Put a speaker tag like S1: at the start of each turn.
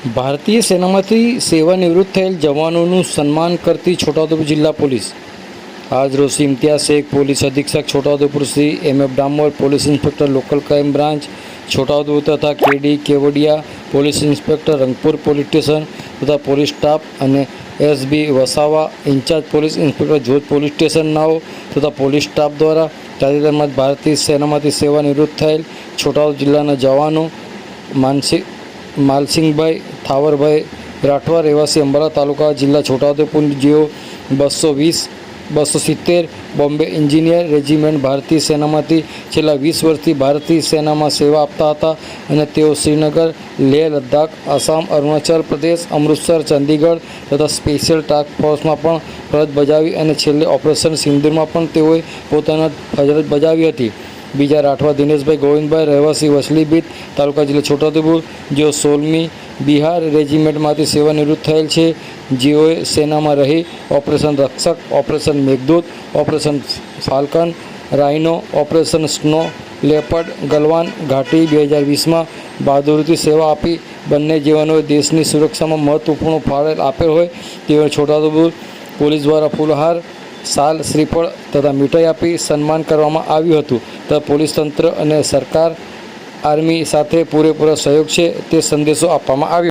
S1: ભારતીય સેનામાંથી સેવાનિવૃત્ત થયેલ જવાનોનું સન્માન કરતી છોટાઉદેપુર જિલ્લા પોલીસ. આજ રોજ શ્રી ઇમ્તિયાઝ શેખ પોલીસ અધિક્ષક Chhota Udepur Shri M F Damor, police inspector local crime branch, Chhota Udepur તથા K D Kevadia, police inspector Rangpur police station તથા પોલીસ સ્ટાફ અને S B Vasava, in-charge police inspector Jodh police સ્ટેશનનાઓ તથા police staff દ્વારા તાજેતરમાં ભારતીય સેનામાંથી સેવાનિવૃત્ત થયેલ છોટાઉદેપુર જિલ્લાના જવાનો માનસી, માલસિંહભાઈ થાવરભાઈ રાઠવા, રહેવાસી અંબાલા તાલુકા, જિલ્લા છોટાઉદેપુર, જેઓ બસો વીસ, બસો સિત્તેર, બોમ્બે એન્જિનિયર, રેજિમેન્ટ, ભારતીય સેનામાંથી છેલ્લા વીસ વર્ષથી ભારતીય સેનામાં સેવા આપતા હતા અને તેઓ શ્રીનગર, લેહ, લદ્દાખ, આસામ, અરુણાચલ પ્રદેશ, અમૃતસર, ચંદીગઢ તથા સ્પેશિયલ ટાસ્ક ફોર્સમાં પણ ફરજ બજાવી અને છેલ્લે ઓપરેશન સિંદુરમાં પણ તેઓએ પોતાના ફરજ બજાવી હતી. બીજા રાઠવા દિનેશભાઈ ગોવિંદભાઈ, રહેવાસી વસલીબીત તાલુકા જિલ્લા છોટાઉદેપુર, જેઓ સોલમી બિહાર રેજિમેન્ટમાંથી સેવાનિવૃત્ત થયેલ છે. જેઓએ સેનામાં રહી operation Rakshak, operation Meghdoot, operation falcon rhino operation snow, leopard, Galwan, ઘાટી બે હજાર વીસમાં બહાદુરીથી સેવા આપી. બંને જીવનોએ દેશની સુરક્ષામાં મહત્વપૂર્ણ ફાળો આપેલ હોય તેઓ છોટાઉદેપુર પોલીસ દ્વારા ફૂલહાર સાલ, શ્રીફળ તથા મીઠાઈ આપી સન્માન કરવામાં આવ્યું હતું. તથા પોલીસ તંત્ર અને સરકાર આર્મી સાથે પૂરેપૂરો સહયોગ છે તે સંદેશો આપવામાં આવ્યો.